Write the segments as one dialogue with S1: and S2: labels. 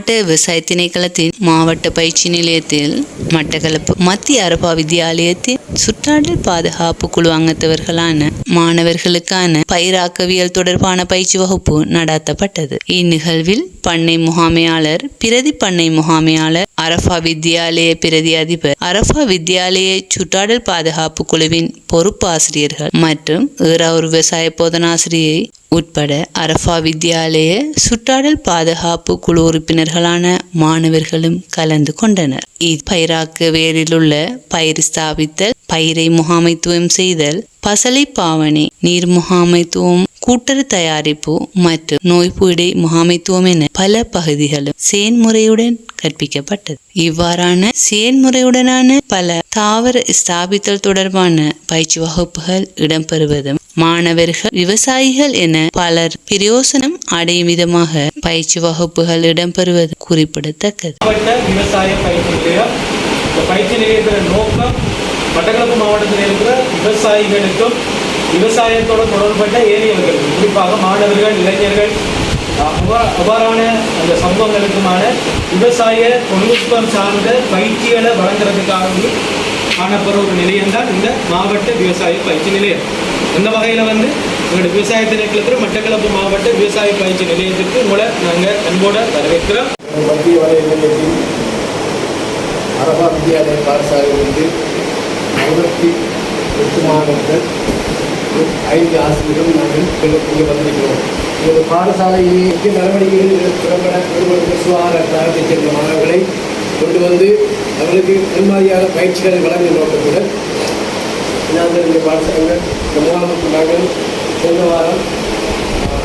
S1: மாவட்ட விவசாய திணைக்களத்தின் மாவட்ட பயிற்சி நிலையத்தில் மட்டக்களப்பு மத்திய அரபா வித்தியாலயத்தின் சுற்றாடல் பாதுகாப்பு குழு அங்கத்தவர்களான மாணவர்களுக்கான பயிராக்கவியல் தொடர்பான பயிற்சி வகுப்பு நடாத்தப்பட்டது. இந்நிகழ்வில் பண்ணை முகாமையாளர் பிரதி பண்ணை முகாமையாளர் அரபா வித்தியாலய பிரதி அதிபர் அரபா வித்தியாலய சுற்றாடல் பாதுகாப்பு குழுவின் பொறுப்பு ஆசிரியர்கள் மற்றும் ஏறாவூர் விவசாய போதனாசிரியை உட்பட அரஃபா வித்யாலய சுற்றாடல் பாதுகாப்பு குழு உறுப்பினர்களான மாணவர்களும் கலந்து கொண்டனர். இப்பயிராக்க வேரிலுள்ள பயிர் ஸ்தாபித்தல் பயிரை முகாமைத்துவம் செய்தல் பசலை பாவனை நீர் முகாமைத்துவம் கூட்டறு தயாரிப்பு மற்றும் நோய்பீடை முகாமைத்துவம் என பல பகுதிகளும் செயன்முறையுடன் கற்பிக்கப்பட்டது. இவ்வாறான செயன்முறையுடனான பல தாவர ஸ்தாபித்தல் தொடர்பான பயிற்சி வகுப்புகள் இடம்பெறுவதும் மாணவர்கள் விவசாயிகள் என பலர் பிரயோசனம் அடையும் விதமாக பயிற்சி வகுப்புகள் இடம்பெறுவது குறிப்பிடத்தக்கது.
S2: விவசாய பயிற்சி நிலையம் இந்த பயிற்சி நிலையத்தின் நோக்கம் மட்டக்களப்பு மாவட்டத்தில் இருக்கிற விவசாயிகளுக்கும் விவசாயத்தோடு தொடர்பட்ட ஏழையர்கள் குறிப்பாக மாணவர்கள் இளைஞர்கள் அவ்வா- அவ்வாறான அந்த சம்பவங்களுக்குமான விவசாய தொழில்நுட்பம் சார்ந்த பயிற்சிகளை வழங்குறதுக்காக காணப்படுற ஒரு நிலையம்தான் இந்த மாவட்ட விவசாய பயிற்சி நிலையம். இந்த வகையில் வந்து எங்களுடைய விவசாய திணைக்களத்தில் மட்டக்களப்பு மாவட்ட விவசாய பயிற்சி நிலையத்திற்கு உங்களை நாங்கள் அன்போடு வரவேற்கிறோம்.
S3: மத்திய வலய அரபா வித்யாலய பாடசாலையிலிருந்து ஐம்பத்தி எட்டு மாணவர்கள் ஐந்து ஆசிரியர்கள் நாங்கள் இங்கே- வந்திருக்கிறோம். இந்த பாடசாலையில் முக்கிய நடவடிக்கைகள் திறம்பட நிறுவனங்கள் சுகாதார தரத்தைச் சேர்ந்த மாணவர்களை கொண்டு வந்து அவர்களுக்கு முன்மாதிரியான பயிற்சிகளை வழங்கும் நோக்கத்துடன் நாங்கள் இந்த பாடசாலைகள் இந்த முகாமுக்கு நாங்கள் சென்ற வாரம்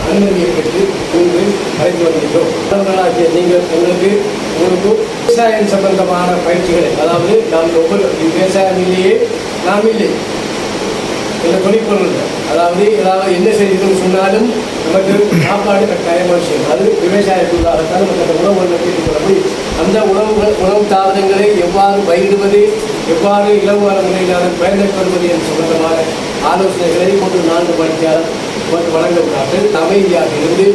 S3: அனுமதியை பெற்று இன்று அழைத்து வந்திருக்கிறோம் முதல்வராகிய நீங்கள் எங்களுக்கு உங்களுக்கு விவசாயம் சம்பந்தமான பயிற்சிகளை அதாவது நாம் ஒவ்வொரு விவசாயம் இல்லையே நாம் இல்லை. இந்த தொழிற்பொருள் அதாவது ஏதாவது என்ன செய்திகள் சொன்னாலும் நமக்கு சாப்பாடு கட்டாயமாக செய்யும் அது விவசாயத்துக்காகத்தான் நமக்கு அந்த உணவுகளை கேட்டுக்கொள்ள முடியும். அந்த உணவுகள் உணவு தாவரங்களை எவ்வாறு பயிரிடுவது எவ்வாறு இலவான முறையிலான அதை பயன்படுத்துவது என்று சம்பந்தமான ஆலோசனைகளை கொண்டு நான்கு பயிற்சியாளர் போட்டு வழங்குகிறார்கள். அமைதியாக இருந்து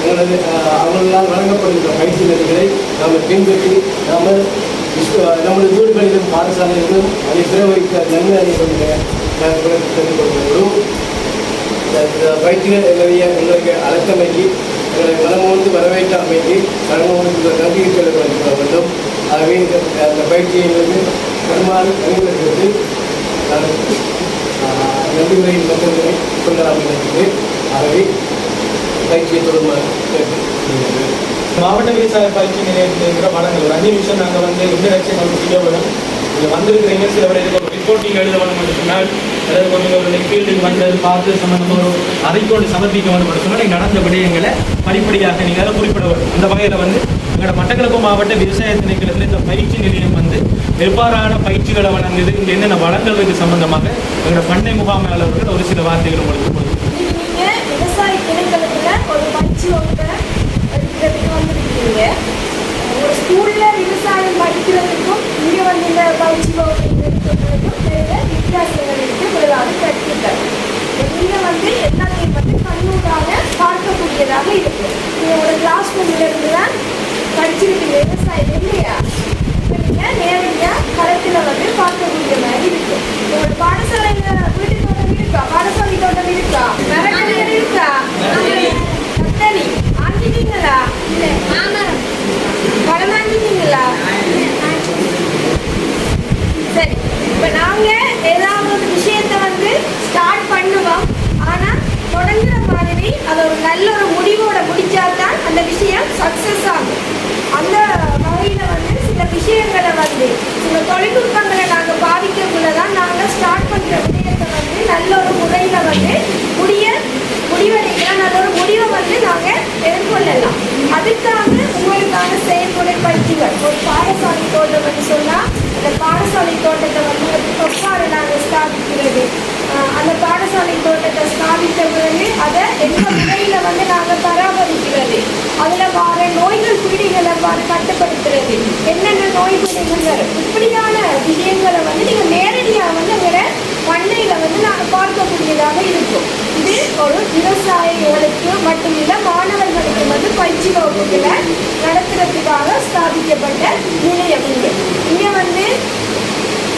S3: எங்களது அவர்களால் வழங்கப்படுகின்ற பயிற்சி நெறிகளை நாம் பின்பற்றி நாம் நமது வீடுகளிலும் பாடசாலைகளிலும் அதை பிரவகிக்க நன்மை அறியப்படுகிற நாங்கள் தெரிந்து கொள்கிறோம் இந்த எங்களுடைய எங்களுக்கு அழைத்தமைக்கு எங்களை மனமோந்து வரவேற்ற அமைக்கு மனமோந்து நன்றியை சொல்ல வேண்டும் ஆகவே இந்த அந்த பயிற்சியை எங்களுக்கு பெருமாறு அனுமதிக்கிறது நான் ஆஹ், நன்றி உரையில் மட்டுமே நினைக்கிறேன் ஆகவே பயிற்சியை தொடர்பாக
S2: மாவட்ட விவசாய பயிற்சி நிலையத்தில் இருக்கிற வளங்கள் அஞ்சு நிமிஷம் நாங்கள் வந்து இன்டராக்ஷன் வந்து செய்ய வேணும் இங்கே வந்திருக்கிறீங்க சில பேர் இதுக்கு ரிப்போர்ட்டிங் எழுத வேண்டும் என்று சொன்னால் அதாவது கொஞ்சம் ஒரு ஃபீல்டுக்கு வந்தது பார்த்து சம்மந்தமாக ஒரு அறிக்கோடு சமர்ப்பிக்க வேண்டும் என்று சொன்னால் நீங்கள் நடந்த விடயங்களை படிப்படியாக நீங்கள் குறிப்பிட வேண்டும். அந்த வகையில் வந்து எங்களோட மட்டக்களப்பு மாவட்ட விவசாய திணைக்களத்தில் இந்த பயிற்சி நிலையம் வந்து எவ்வாறான பயிற்சிகளை வழங்குது இங்கே என்னென்ன வளங்களுக்கு சம்பந்தமாக எங்களோட பண்ணை முகாமையாளர்கள் ஒரு சில வார்த்தைகள் உங்களுக்கு கொடுக்கும்
S4: விவசாய திணைக்களத்தில் ஒரு பயிற்சி வகுப்பை எடுக்கிறதுக்கு வந்திருக்கீங்க ஒரு ஸ்கூல்ல விவசாயம் படிக்கிறதுக்கும் இங்க வந்து இந்த பயிற்சி வகுப்பு எடுக்கிறதுக்கும் நிறைய வித்தியாசங்கள் முதலாவது கற்பித்தல் நீங்க வந்து எல்லாத்தையும் வந்து கண்ணூடாக பார்க்கக்கூடியதாக இருக்கு நீங்க ஒரு கிளாஸ் ரூம்ல இருந்து தான் படிச்சிருக்கீங்க விவசாயம் இல்லையா? இப்ப நீங்க நேரடியா களத்துல வந்து பார்க்கக்கூடிய மாதிரி இருக்கு உங்களோட பாடசாலை வீட்டு தோட்டம் இருக்கா பாடசாலை தோட்டம் இருக்கா மரக்கறிகள் இருக்கா கத்தரி ஆங்கிட்டீங்களா இல்ல மாமரம் பழம் வாங்கிட்டீங்களா சரி இப்ப நாங்க ஏதாவது ஒரு விஷயத்த வந்து ஸ்டார்ட் பண்ணுவோம். ஆனா தொடங்குற மாதிரி அதை ஒரு நல்ல ஒரு முடிவோட முடிச்சாதான் அந்த விஷயம் சக்சஸ் ஆகும் அந்த வகையில வந்து சில விஷயங்களை வந்து சில தொழில்நுட்பங்களை நாங்க பாதிக்கக்குள்ள தான் நாங்க ஸ்டார்ட் பண்ற விஷயத்தை வந்து நல்ல ஒரு முறையில வந்து முடிய முடிவடைக்கலாம் நல்ல ஒரு முடிவை வந்து நாங்க எதிர்கொள்ளலாம் அதுக்காக உங்களுக்கான செயல்முறை பயிற்சிகள் ஒரு பாடசாலை தோட்டம் வந்து சொன்னா அந்த பாடசாலை தோட்டத்தை வந்து எவ்வாறு நாங்கள் ஸ்தாபிக்கிறது அந்த பாடசாலை தோட்டத்தை ஸ்தாபித்த பிறகு அதை எந்த முறையில் வந்து நாங்கள் பராமரிக்கிறது? அதில் வர நோய்கள் பீடிகளை எவ்வாறு கட்டுப்படுத்துறது. என்னென்ன நோய் பீடிகள் வரும்? இப்படியான விஷயங்களை வந்து நீங்கள் நேரடியாக வந்து உங்களோட பண்ணையில வந்து நாங்கள் பார்க்கக்கூடியதாக இருக்கும். இது ஒரு விவசாயிகளுக்கு மட்டும் இல்லை மாணவர்களுக்கு வந்து பயிற்சி வகுப்பில் நடத்துறதுக்காக ஸ்தாபிக்கப்பட்ட நிலையம் இங்கே இங்கே வந்து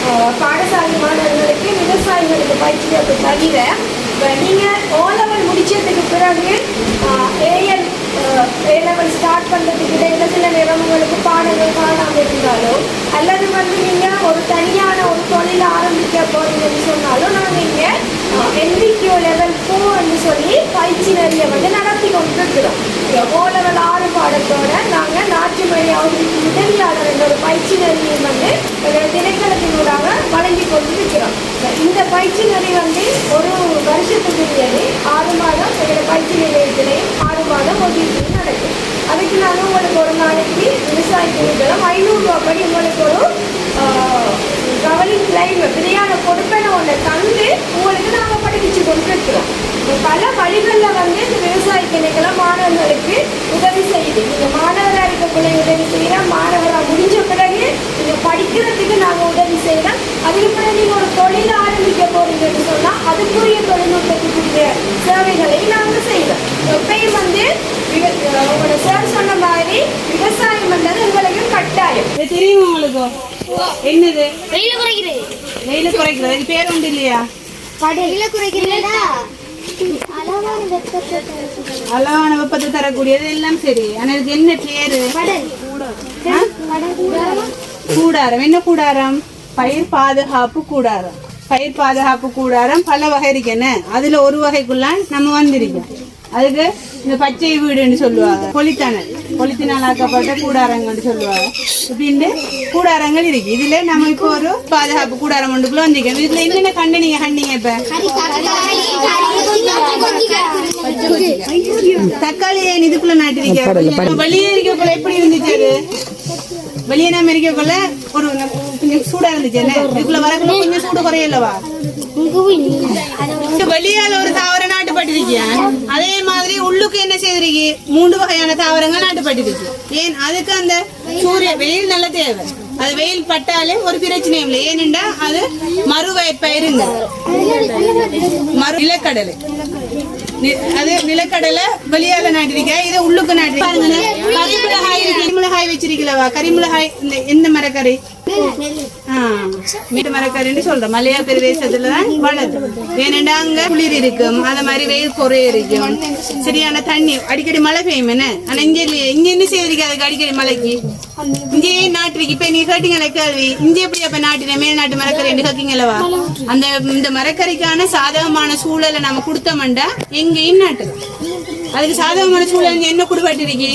S4: ஆஹ், பாடசாலை மாணவர்களுக்கு பயிற்சி தவிர இப்போ நீங்கள் ஓ லெவல் முடிச்சதுக்கு பிறகு ஏஎல் ஏ லெவல் ஸ்டார்ட் பண்ணுறதுக்கு இடையில சில நேரம் உங்களுக்கு பாடங்கள் காணாமல் இருந்தாலோ அல்லது வந்து நீங்கள் ஒரு தனியாக தொழில் ஆரம்பிக்க போறீங்கன்னு சொன்னாலும் நாங்கள் இங்கே என்விக்யூ லெவல் ஃபோர்னு சொல்லி பயிற்சி நிறைய வந்து நடத்தி கொண்டிருக்கிறோம். ஓ லெவல் ஆறு பாடத்தோட நாங்கள் நாட்டு மொழி அவர்களுக்கு உதவியாளர் என்ற ஒரு பயிற்சி நெறியை வந்து திணைக்களத்தினூடாக வழங்கி கொண்டிருக்கிறோம். இந்த பயிற்சி நெறி வந்து ஒரு வருஷத்துக்குரியது ஆறு மாதம் எங்களோட பயிற்சி நிலையத்திலையும் ஆறு மாதம் ஒதுக்கீடு நடக்கும். அதுக்கு நாங்கள் உங்களுக்கு ஒரு நாளைக்கு விவசாய திணைக்களம் ஐநூறுரூவா படி உங்களுக்கு ஒரு கவலிங் விதையான கொடுப்பனை ஒன்றை தந்து உங்களுக்கு நாங்கள் படிப்பிச்சு கொடுத்துருக்கிறோம். பல வழிகளில் வந்து இந்த விவசாய திணைக்களம் மாணவர்களுக்கு உதவி செய்யுது. நீங்கள் மாணவராக இருக்கக்கூடிய உதவி செய்கிறோம் மாணவராக முடிஞ்ச பிறகு நீங்கள் படிக்கிறதுக்கு நாங்கள் உதவி செய்கிறோம் அதுக்கு பிறகு நீங்கள் ஒரு தொழில் ஆரம்பிக்க போறீங்கன்னு சொன்னால் அதுக்குரிய தொழில்நுட்பத்துக்குரிய சேவைகளை நாங்கள் செய்கிறோம் எப்பயும் வந்து உங்களோட சார் சொன்ன மாதிரி விவசாயம் பண்ணது உங்களுக்கு கட்டாயம்.
S5: தெரியும் தெரியுமா உங்களுக்கு? என்னது?
S6: வெயில குறைக்கிறது
S5: வெயில குறைக்கிறது இது பேர் உண்டு இல்லையா?
S6: வெயில குறைக்கிறதா அளவான வெப்பத்தை
S5: தரக்கூடியது. எல்லாம் சரி. ஆனா இதுக்கு என்ன பேரு? கூடாரம். என்ன கூடாரம்? பயிர் பாதுகாப்பு கூடாரம். பயிர் பாதுகாப்பு கூடாரம். பல வகை இருக்குன்னு அதுல ஒரு வகைக்குள்ள நம்ம வந்திருக்கோம். அதுக்கு இந்த பச்சை வீடுன்னு சொல்லுவாங்க. பொலித்தனல். பொலித்தினால் ஆக்கப்பட்ட கூடாரங்கள்னு சொல்லுவாங்க. இப்படின்னு கூடாரங்கள் இருக்கு. இதுல நம்ம இப்போ ஒரு பாதுகாப்பு கூடாரம் ஒன்றுக்குள்ள வந்திருக்கோம். இதுல என்னென்ன கண்டு நீங்க கண்டீங்க இப்ப? தக்காளி ஏன் இதுக்குள்ள நாட்டிருக்க வெளியே இருக்கக்குள்ள எப்படி இருந்துச்சு அது? வெளியே நாம இருக்கக்குள்ள ஒரு கொஞ்சம் சூடா இருந்துச்சு என்ன? இதுக்குள்ள வரக்குள்ள கொஞ்சம் சூடு குறையலவா வெளியால ஒரு தாவர நாட்டுப்பட்டிருக்கியா அதே மாதிரி உள்ளுக்கு என்ன செய்திருக்கு? மூன்று வகையான தாவரங்கள் நாட்டுப்பட்டிருக்கு. ஏன்? அதுக்கு அந்த சூரிய வெயில் நல்ல தேவை. அது வெயில் பட்டாலே ஒரு பிரச்சனையும் இல்லை. ஏனென்றா அது மறுவை மறு நிலக்கடலை. அது நிலக்கடலை வெளியால நாட்டிருக்கேன் இது உள்ளுக்கு நாட்டிருக்க? பாருங்க கரிமிளகாய் கரிமிளகாய் வச்சிருக்கலவா கரிமிளகாய் இந்த எந்த மரக்கறி? வீட்டு மீட்டு மரக்கறின்னு சொல்றோம். மலையா பிரதேசத்துல தான் வளருது ஏனெண்டா அங்க குளிர் இருக்கும். அந்த மாதிரி வெயில் குறைய இருக்கும். சரியான தண்ணி. அடிக்கடி மழை பெய்யும் என்ன? ஆனா இங்க இல்லையே. இங்க என்ன செய்யறீங்க அதுக்கு அடிக்கடி மழைக்கு? இங்கே நாட்டுக்கு இப்ப நீ கேட்டீங்களே கேள்வி. இங்க எப்படி அப்ப நாட்டின மேல்நாட்டு மரக்கறி கேட்கீங்களவா அந்த இந்த மரக்கறிக்கான சாதகமான சூழலை நம்ம கொடுத்தோம்டா எங்கேயும் நாட்டு அதுக்கு சாதகமான சூழல் இங்க என்ன கொடுப்பாட்டிருக்கு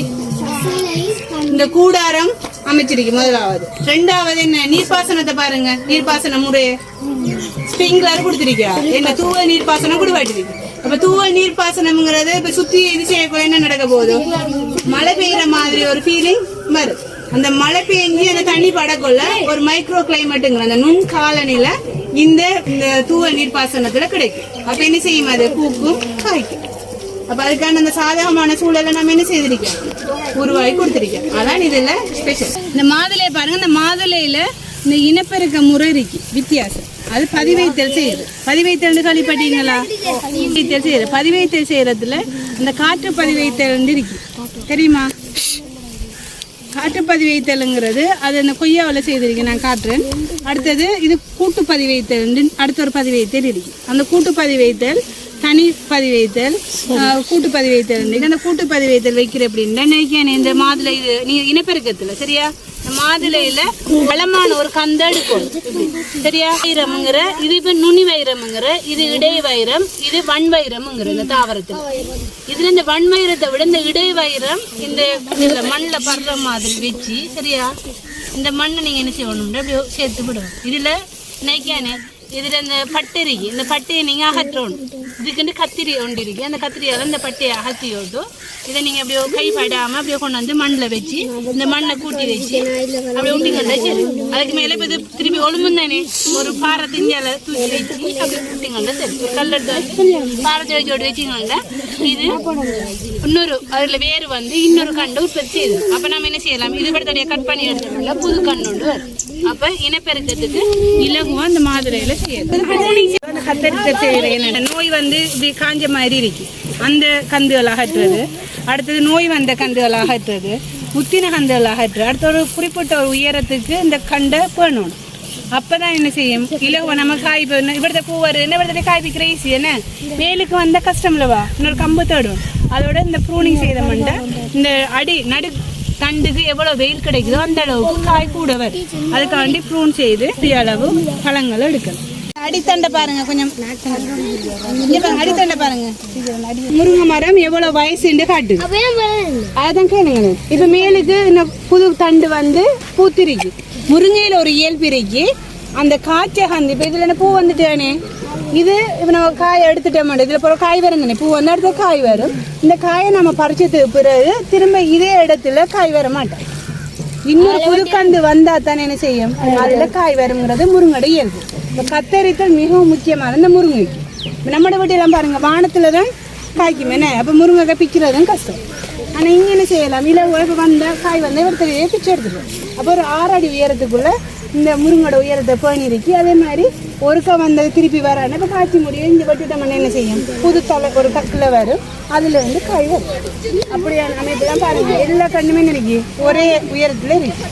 S5: இந்த கூடாரம் அமைச்சிருக்கு முதலாவது. ரெண்டாவது என்ன? நீர்ப்பாசனத்தை பாருங்க. நீர்ப்பாசன முறை ஸ்ப்ரிங்க்லர் கொடுத்துருக்கியா? என்ன தூவ நீர்ப்பாசனம் கொடுப்பாட்டிருக்கு அப்ப தூவ நீர்ப்பாசனம்ங்கிறது இப்ப சுத்தி இது செய்யக்குள்ள என்ன நடக்க போகுது? மழை பெய்யற மாதிரி ஒரு ஃபீலிங் வரும். அந்த மழை பெய்ஞ்சி அந்த தண்ணி படக்குள்ள ஒரு மைக்ரோ கிளைமேட்டுங்கிற அந்த நுண் காலனில இந்த இந்த தூவ நீர்ப்பாசனத்துல கிடைக்கும். அப்ப என்ன செய்யும் அது? பூக்கும் காய்க்கும். அப்ப அதுக்கான அந்த சாதகமான சூழலை நம்ம என்ன செய்திருக்கோம் உருவாகி கொடுத்துருக்கேன் அதான் இதுல ஸ்பெஷல் இந்த மாதுளை பாருங்க இந்த மாதுளையில இந்த இனப்பெருக்க முறை இருக்கு வித்தியாசம். அது பதிவைத்தல் செய்யுது. பதிவைத்தல் கேள்விப்பட்டீங்களா பதிவைத்தல் செய்யுது. பதிவைத்தல் செய்யறதுல இந்த காற்று பதிவைத்தல் இருக்கு. தெரியுமா? காற்று பதிவைத்தலுங்கிறது அது அந்த கொய்யாவில் செய்திருக்கு. நான் காட்டுறேன். அடுத்தது இது கூட்டு பதிவைத்தல் அடுத்த ஒரு பதிவைத்தல் இருக்கு. அந்த கூட்டு பதிவைத்தல் தனி பதிவைத்தல் கூட்டு பதிவைத்தல் அந்த கூட்டு பதிவைத்தல் வைக்கிற அப்படின்னா நினைக்கிறேன் இந்த மாதுளை இது? நீ இனப்பெருக்கத்தில் சரியா? இந்த மாதுளையில பலமான ஒரு கந்த இப்படி. சரியா? வைரம்ங்கிற இது இப்ப நுனி வைரம்ங்கிற இது இடை வைரம் இது வன் வைரம்ங்கிற இந்த தாவரத்தில். இதுல இந்த வன் வைரத்தை விட இந்த இடை வைரம் இந்த இதுல மண்ணுல படுற மாதிரி வச்சு சரியா? இந்த மண்ணை நீங்க என்ன செய்யணும்னா அப்படியே சேர்த்து விடணும். இதுல நைக்கானே இதுல இந்த பட்டு இருக்கு இந்த பட்டையை நீங்க அகற்றணும். இதுக்குன்னு கத்திரி ஒன்று இருக்கு. அந்த கத்திரியால இந்த பட்டையை அகற்றி விட்டு இதை நீங்க அப்படியே கைப்படாம அப்படியே கொண்டு வந்து மண்ணில் வச்சு இந்த மண்ணை கூட்டி வச்சு அப்படியே விட்டீங்கன்னா சரி. அதுக்கு மேலே இப்ப இது திருப்பி ஒழுங்கும் தானே? ஒரு பாறை திஞ்சால தூக்கி வச்சு அப்படியே விட்டீங்கன்னா சரி. கல்லெடுத்து கல் எடுத்து வச்சு பாரத்தை வச்சு ஓடி வச்சிங்கன்னா இது இன்னொரு அதில் வேறு வந்து இன்னொரு கண்டு உற்பத்தி செய்யுது. அப்போ நம்ம என்ன செய்யலாம்? இது படத்தடைய கட் பண்ணி எடுத்துக்கொள்ள புது கண்ணு ஒன்று வரும். அப்ப இனப்பெருக்கத்துக்கு இலகுவா அந்த மாதிரியில செய்யுது கத்தரித்த செய்கிறேன் நோய் வந்து இப்படி காஞ்ச மாதிரி இருக்கு. அந்த கந்துகள் அகற்றுறது அடுத்தது நோய் வந்த கண்டுகள் அகற்றுறது முத்தின கண்டுகள் அகற்றுறது அடுத்த ஒரு குறிப்பிட்ட ஒரு உயரத்துக்கு இந்த கண்டை பேணணும். அப்பதான் என்ன செய்யும்? இலவ நம்ம காய் இவிடத்த பூ வருது. என்ன இவிடத்த காய் பிக்கிற ஈஸி என்ன? வேலுக்கு வந்த கஷ்டம் இல்லவா இன்னொரு கம்பு தேடும். அதோட இந்த ப்ரூனிங் செய்த மண்டை இந்த அடி நடு தண்டுக்கு எவ்வளவு வெயில் கிடைக்குதோ அந்த அளவுக்கு காய் கூட வரும். அதுக்காண்டி ப்ரூன் செய்து இந்த அளவு பழங்களை எடுக்கணும் அடித்தண்டை பாருங்க கொஞ்சம் அடித்தண்டை பாருங்க முருங்கை மரம் எவ்வளவு வயசுன்னு
S6: காட்டு
S5: அதான் கேளுங்க இப்ப மேலுக்கு இந்த புது தண்டு வந்து பூத்திருக்கு முருங்கையில ஒரு இயல்பு இருக்கு அந்த காய்ச்ச கந்து இப்ப இதுல என்ன பூ வந்துட்டானே இது இப்ப நம்ம காய் எடுத்துட்டோம் இதுல போற காய் வரும் தானே பூ வந்து அடுத்த காய் வரும் இந்த காயை நம்ம பறிச்சதுக்கு பிறகு திரும்ப இதே இடத்துல காய் வர மாட்டோம் இன்னொரு புதுக்கண்டு வந்தா தானே என்ன செய்யும் அதுல காய் வருங்கிறது முருங்கோட இயல்பு இப்ப கத்தரித்தல் மிகவும் முக்கியமான இந்த முருங்கை இப்ப நம்மட வீட்டிலாம் பாருங்க வானத்துல தான் காய்க்கும் என்ன அப்ப முருங்கை பிக்கிறதும் கஷ்டம் ஆனா இங்க என்ன செய்யலாம் இல்ல உழைப்பு வந்தா காய் வந்தா ஒருத்தரையே பிச்சு எடுத்துருவோம் அப்போ ஒரு ஆறு அடி உயரத்துக்குள்ள இந்த முருங்கோட உயரத்தை பேணிருக்கு. அதே மாதிரி ஒருக்கா வந்தது திருப்பி வரான இப்போ காய்ச்சி முடியும். இந்த வட்டுட்டோம்னா என்ன செய்யும்? புது தலை ஒரு கக்கில் வரும். அதுல வந்து காய் வரும் அப்படியான அமைப்பு தான் பாருங்க. எல்லா கண்ணுமே இருக்கு ஒரே உயரத்துல இருக்கு.